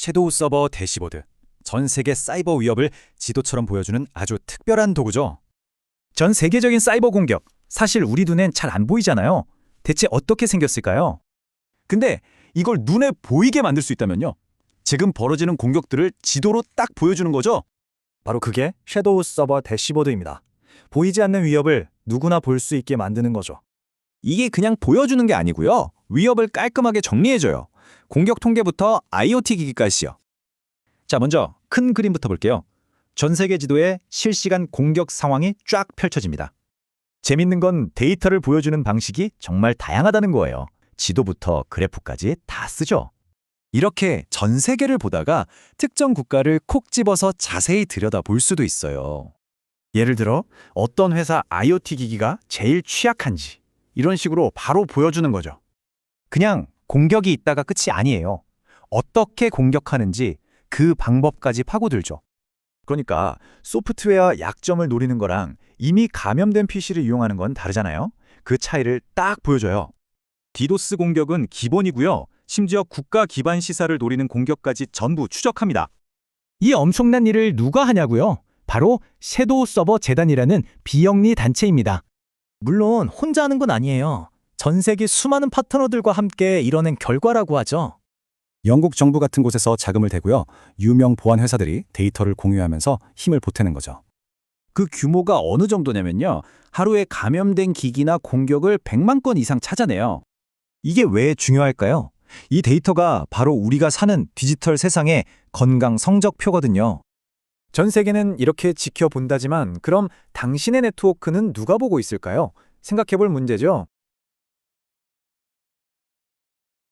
섀도우 서버 대시보드. 전 세계 사이버 위협을 지도처럼 보여주는 아주 특별한 도구죠. 전 세계적인 사이버 공격. 사실 우리 눈엔 잘 안 보이잖아요. 대체 어떻게 생겼을까요? 근데 이걸 눈에 보이게 만들 수 있다면요? 지금 벌어지는 공격들을 지도로 딱 보여주는 거죠? 바로 그게 섀도우 서버 대시보드입니다. 보이지 않는 위협을 누구나 볼 수 있게 만드는 거죠. 이게 그냥 보여주는 게 아니고요. 위협을 깔끔하게 정리해줘요. 공격 통계부터 IoT 기기까지요. 자, 먼저 큰 그림부터 볼게요. 전 세계 지도에 실시간 공격 상황이 쫙 펼쳐집니다. 재밌는 건 데이터를 보여주는 방식이 정말 다양하다는 거예요. 지도부터 그래프까지 다 쓰죠. 이렇게 전 세계를 보다가 특정 국가를 콕 집어서 자세히 들여다 볼 수도 있어요. 예를 들어 어떤 회사 IoT 기기가 제일 취약한지 이런 식으로 바로 보여주는 거죠. 그냥 공격이 있다가 끝이 아니에요. 어떻게 공격하는지 그 방법까지 파고들죠. 그러니까 소프트웨어 약점을 노리는 거랑 이미 감염된 PC를 이용하는 건 다르잖아요. 그 차이를 딱 보여줘요. 디도스 공격은 기본이고요. 심지어 국가 기반 시사를 노리는 공격까지 전부 추적합니다. 이 엄청난 일을 누가 하냐고요? 바로 섀도우 서버 재단이라는 비영리 단체입니다. 물론 혼자 하는 건 아니에요. 전 세계 수많은 파트너들과 함께 이뤄낸 결과라고 하죠. 영국 정부 같은 곳에서 자금을 대고요. 유명 보안 회사들이 데이터를 공유하면서 힘을 보태는 거죠. 그 규모가 어느 정도냐면요. 하루에 감염된 기기나 공격을 100만 건 이상 찾아내요. 이게 왜 중요할까요? 이 데이터가 바로 우리가 사는 디지털 세상의 건강 성적표거든요. 전 세계는 이렇게 지켜본다지만 그럼 당신의 네트워크는 누가 보고 있을까요? 생각해 볼 문제죠.